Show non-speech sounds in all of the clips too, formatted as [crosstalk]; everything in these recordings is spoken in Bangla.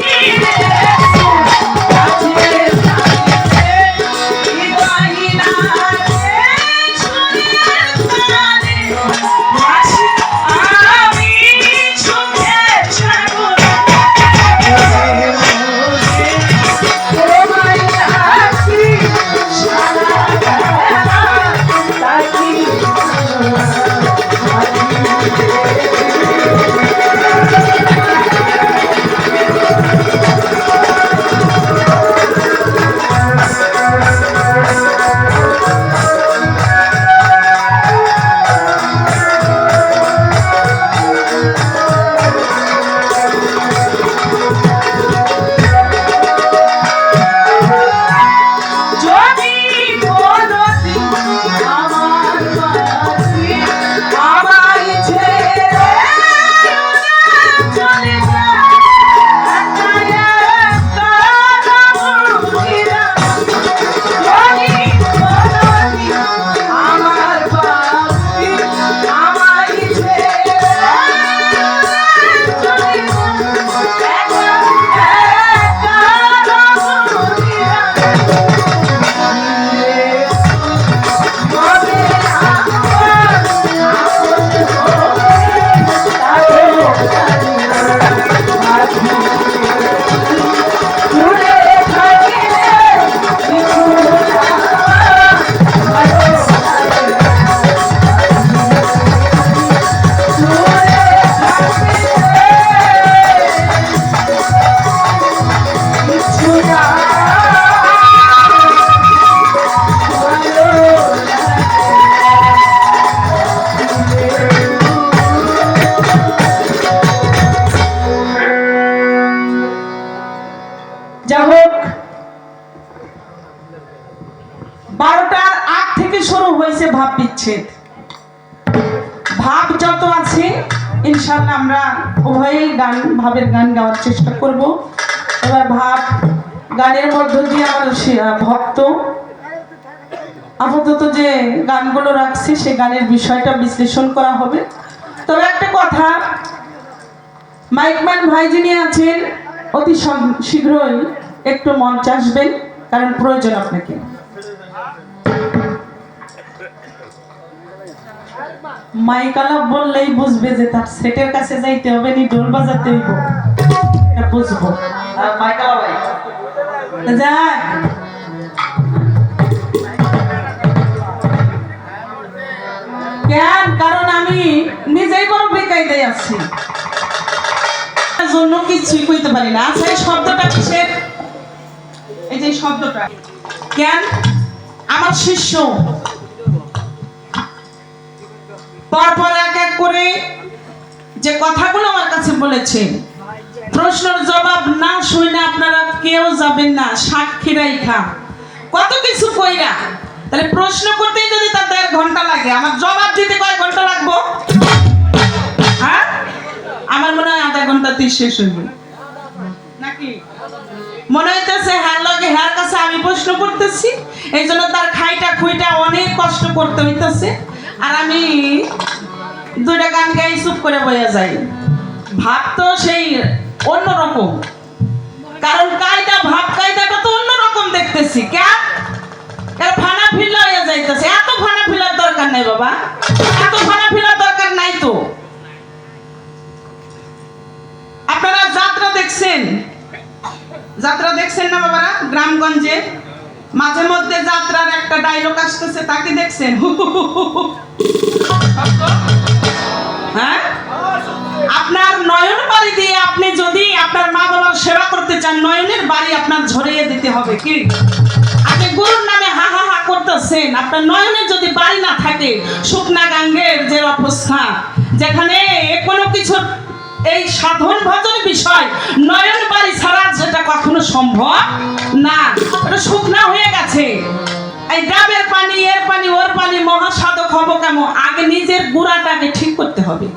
যদি হয়েছে ভাব বিচ্ছেদ। ভাব যত আছে ইনশাল্লাহ আমরা উভয়েই গান, ভাবের গান গাওয়ার চেষ্টা করব। এবার ভাব, গানের মধ্য দিয়ে আমার ভক্ত আপাতত যে গানগুলো রাখছি, সে গানের বিষয়টা বিশ্লেষণ করা হবে। তবে একটা কথা, মাইকম্যান ভাই যিনি আছেন, অতি শীঘ্রই একটু মঞ্চে আসবেন, কারণ প্রয়োজন আপনাকে। মাইক আলাপ বললেই বুঝবে যে তার সেটের কাছে যাইতে হবে নি ঢোল বাজাতে হইব। এটা বুঝব। তা যাক কেন? কারণ আমি নিজেই বড় বেকায়দায় আছি। জন্য কিছুই কইতে পারি না। আচ্ছা এই শব্দটা কিসের? এই যে শব্দটা। কেন? আমার শিষ্য। পরপর এক এক করে যে কথাগুলো আমার কাছে বলেছে, প্রশ্নের জবাব না শুনে আপনারা কেউ যাবেন না, সাক্ষী রাইখা। কত কিছু কইরা, তাহলে প্রশ্ন করতেই যদি তার দেড় ঘণ্টা লাগে, আমার জবাব দিতে কয় ঘণ্টা লাগবো? হ্যাঁ? আমার মনে হয় আধা ঘন্টাতেই শেষ হইবে। নাকি? মনে হইতেছে হ্যার লগে হ্যার কাছে আমি প্রশ্ন করতেছি এই জন্য তার খাইটা খুইটা অনেক কষ্ট করতে হইতেছে। আর আমি দুইটা গান গাই, চুপ করে বইয়া যাই। ভাব তো সেই অন্যরকম। কারণ কায়দা ভাব কায়দাটা তো অন্যরকম দেখতেছি কেন এর ফানা ফিল্লা হয়ে যাইতেছে। এত ফানা ফিলার দরকার নাই বাবা। এত ফানা ফিলার দরকার নাই তো। আপনারা যাত্রা দেখছেন? যাত্রা দেখছেন না বাবারা? গ্রামগঞ্জে? মাঝে মধ্যে যাত্রার একটা ডায়লগ আসতেছে, তাকে দেখছেন? [laughs] আপনার নয়ন বাড়ি দিয়ে আপনি যদি আপনার মা বাবার সেবা করতে চান, নয়নের বাড়ি আপনার ঝরিয়ে দিতে হবে কি? আপনি গুরুর নামে হা হা হা করতেছেন। আপনার নয়নের যদি বাড়ি না থাকে, শুকনা গাঙ্গের যে অবস্থা, যেখানে কোনো কিছু এই সাধন ভজন বিষয় নয়ন বাড়ি ছাড়া যেটা কখনো সম্ভব না। শুকনা হয়ে গেছে। এই ডাবের পানি, এর পানি, ওর পানি, মহাসাধক হব কেমন? আগে নিজের গুড়াটাকে ঠিক করতে হবে।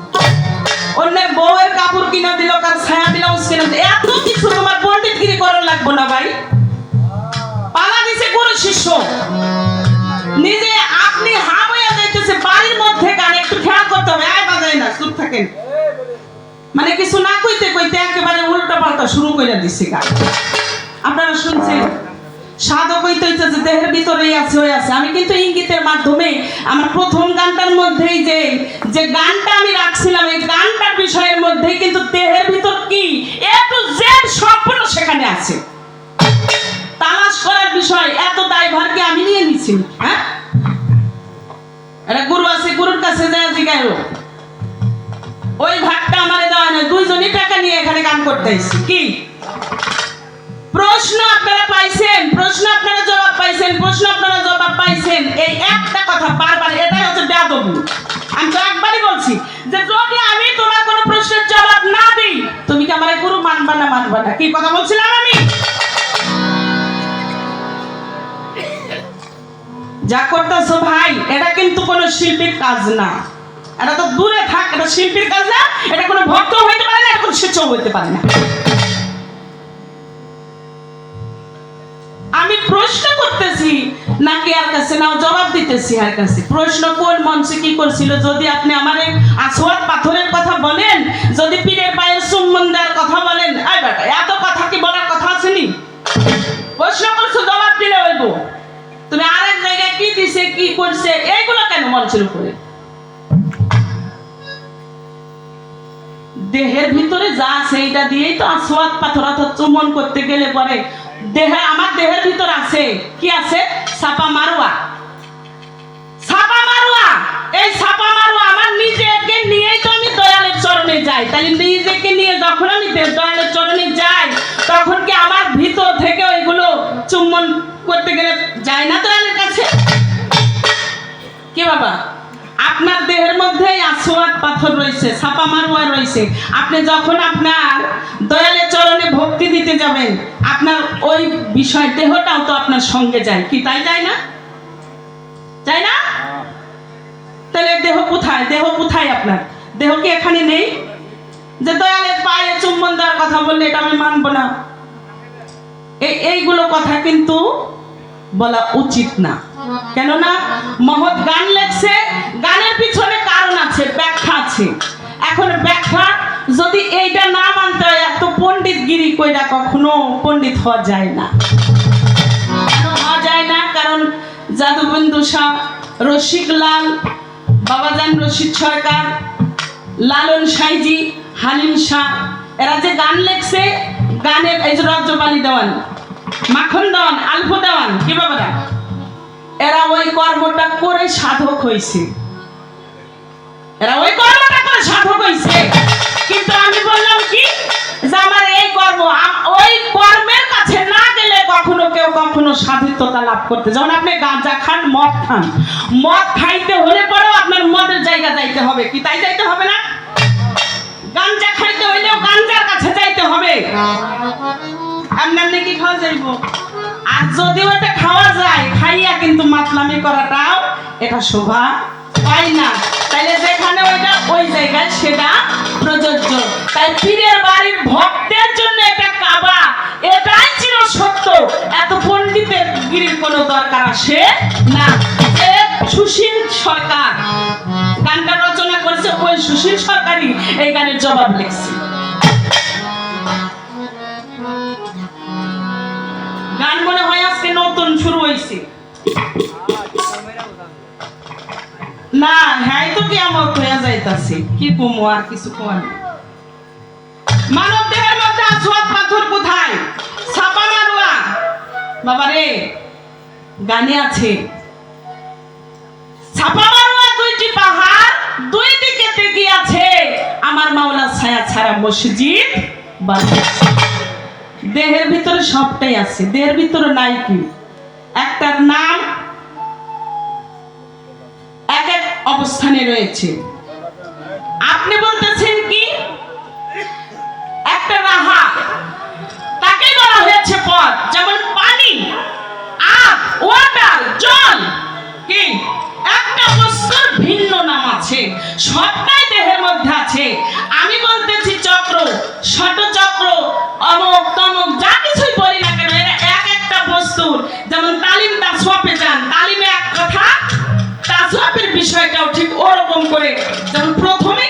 অন্যের বউয়ের কাপড় কিনা দিল কার ছায়া ব্লাউজ কিনা এত কিছু তোমার পণ্ডিতগিরি করার লাগবো না ভাই। পালা দিছে গুরু শিষ্য। নিজে আপনি হাম হয়ে যাইতেছে, বাড়ির মধ্যে গান একটু খেয়াল করতে হবে। আয় বাজায় না, চুপ থাকেন। মানে কিছু না কইতে কইতে একেবারে উল্টা পাল্টা শুরু করে দিছে গান আপনারা শুনছেন? সাধক যে দেহের ভিতরেই আছে, হয়ে আছে। আমি কিন্তু ইঙ্গিতের মাধ্যমে আমার প্রথম গানটার মধ্যেই যে যে গানটা আমি রাখছিলাম, এই গানটার বিষয়ের মধ্যেই কিন্তু দেহের ভিতর কি? এ টু জেড সেখানে আছে। তালাশ করার বিষয় এত দায়ভার কি আমি নিয়ে নিছি। হ্যাঁ? এটা গুরু আছে, গুরুর কাছে যায় জিগাইব ওই ভাগটা আমারে দেওয়া নয় দুইজনই টাকা নিয়ে এখানে গান করতে কি প্রশ্ন আপনারা পাইছেন প্রশ্ন আপনারা জবাব পাইছেন, প্রশ্ন আপনারা জবাব পাইছেন। এই একটা কথা বারবার, এটাই হচ্ছে বেয়াদবি। আমি তো একবারই বলছি যে যদি আমি তোমার কোনো প্রশ্নের জবাব না দিই, তুমি কি আমার গুরু মানবা না মানবা না? কি কথা বলছিলাম আমি? যা করতেছো ভাই, এটা কিন্তু কোনো শিল্পীর কাজ না। এটা তো দূরে থাক, এটা শিল্পীর কাজ না, এটা কোনো ভক্ত হইতে পারে না, এটা কোনো শিষ্য হইতে পারে না আমি প্রশ্ন করতেছি নাকি আর কাছে? না জবাব দিতেছি আর কাছে। প্রশ্ন কোন মঞ্চে কি করছিল? যদি আপনি আমার পাথরের কথা বলেন, যদি পীরের চুম্বন দেওয়ার কথা বলেন এত কথা কি বলার কথা প্রশ্ন করছ, জবাব দিলে হইব। তুমি আরেক জায়গায় কি দিছে, কি করছে, এইগুলো কেন মঞ্চের উপরে? দেহের ভিতরে যা আছে, এইটা দিয়েই তো আসোয়াদ পাথর অর্থাৎ চুম্বন করতে গেলে পরে দেহে, আমার দেহের ভিতর আছে। কি আছে? সাপা মারুয়া। সাপা মারুয়া। এই সাপা মারুয়া আমার নিজেকে নিয়েই তো আমি দয়ালের চরণে যাই। তাহলে নিজেকে নিয়ে যখন আমি দয়ালের চরণে যাই, তখন কি আমার ভিতর থেকে ওইগুলো চুম্বন করতে গেলে যায় না দয়ালের কাছে? আসোয়াদ পাথর রয়েছে, ছাপা মারুয়া রয়েছে। আপনি যখন আপনার দয়ালের চরণে ভক্তি দিতে যাবেন, আপনার ওই বিষয় দেহটাও তো আপনার সঙ্গে যায়। কি তাই যায় না? যায় না? তাহলে দেহ কোথায়? দেহ কোথায় আপনার? দেহ কি এখানে নেই? যে দয়ালের পায়ে চুম্বন দেওয়ার কথা বললে এটা আমি মানবো না। এই, এইগুলো কথা কিন্তু বলা উচিত না। কেননা মহৎ গান লেখছে গানের পিছনে কারণ আছে, ব্যাখ্যা আছে। এখন ব্যাখ্যা যদি এইটা না মানতে হয় এত পণ্ডিত গিরি কইরা কখনো পণ্ডিত হওয়া যায় না। হওয়া যায় না? কারণ যাদুবন্ধু শাহ লাল, বাবাজান রশিদ সরকার, লালন সাইজি, হালিম শাহ, এরা যে গান লেখছে, গানের এই যে রজ্জবালি দেওয়ান, মাখন দেওয়ান, আলফো দেওয়ান, কি বাবারা এরা ওই কর্মটা করে সাধক হয়েছে এরা ওই কর্মটা করে সাধক হয়েছে কিন্তু আমি বললাম কি? যে আমার এই কর্ম ওই কর্মের কাছে না গেলে কখনো কেউ কখনো সাধিত্যতা লাভ করতে যেমন আপনি গাঁজা খান, মদ খান। মদ খাইতে হলে পরেও আপনার মদের জায়গা যাইতে হবে। কি তাই যাইতে হবে না? গাঞ্জা খাইতে হইলেও গাঞ্জার কাছে যাইতে হবে। এমনি এমনি কি খাওয়া যাইব? আর যদিও এটা খাওয়া যায়, খাইয়া কিন্তু মাতলামি করাটাও এটা শোভা পায় না। তাইলে যেখানে ওইটা, ওই জায়গায় সেটা প্রযোজ্য। তাই পীরের বাড়ির ভক্তের জন্য এটা কাবা, এটাই ছিল সত্য। এত পণ্ডিতের গিরির কোনো দরকার আসে না। সুশীল সরকার। গানটা রচনা করেছে ওই সুশীল সরকারই। এই গানের জবাব লিখছে। গান মনে হয় আজকে নতুন শুরু হয়েছে না হ্যাঁ তো যাইতাছে। কি কমো, আর কিছু মানব দেহের মধ্যে পাথর কোথায়? মারুয়া। বাবা রে গানে আছে। মারুয়া দুইটি পাহাড়, দুই দিকে আছে। আমার মাওলা ছায়া ছাড়া মসজিদ দেহের ভিতরে সবটাই আছে। দেহের ভিতরে নাই কি? একটার নাম অবস্থানে রয়েছে। আপনি বলতেছেন কি? একটা রাহা। তাকে বলা হয়েছে পথ যেমন পানি।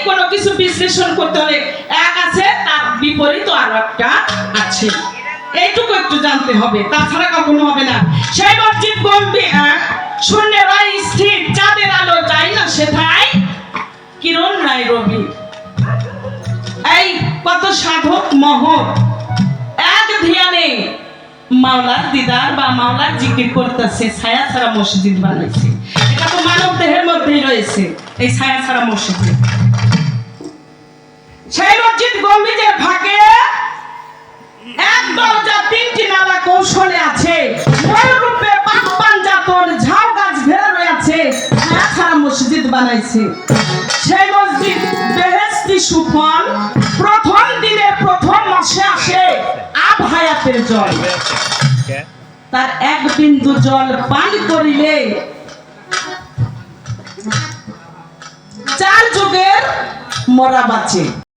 কোনো কিছু বিশ্লেষণ করতে হলে এক আছে তার বিপরীত আরও একটা আছে। এইটুকু একটু জানতে হবে তাছাড়া কখনো হবে না। সেই মসজিদ গম্ভীর হ্যাঁ, শূন্যের রায় স্থির চাঁদের আলো যায় না সেথায় কিরণ নাই রবি। এই কত সাধক মহৎ। এক ধ্যানে মাওলার দিদার বা মাওলার জিকির করতেছে ছায়া ছাড়া মসজিদ বানাইছে। এটা তো মানব দেহের মধ্যেই রয়েছে এই ছায়া ছাড়া মসজিদ। সেই মসজিদ গম্ভীরের ভাগে এক দরজা, তিনটি নালা কৌশলে আছে। ময়ূরূপে পাক পাঞ্জাতন ঝাউ গাছ ঘেরা মসজিদ বানাইছে। সেই মসজিদ প্রথম দিনে প্রথম মাসে আসে আব হায়াতের জল। তার এক বিন্দু জল পান চার যুগের মরা বাঁচে।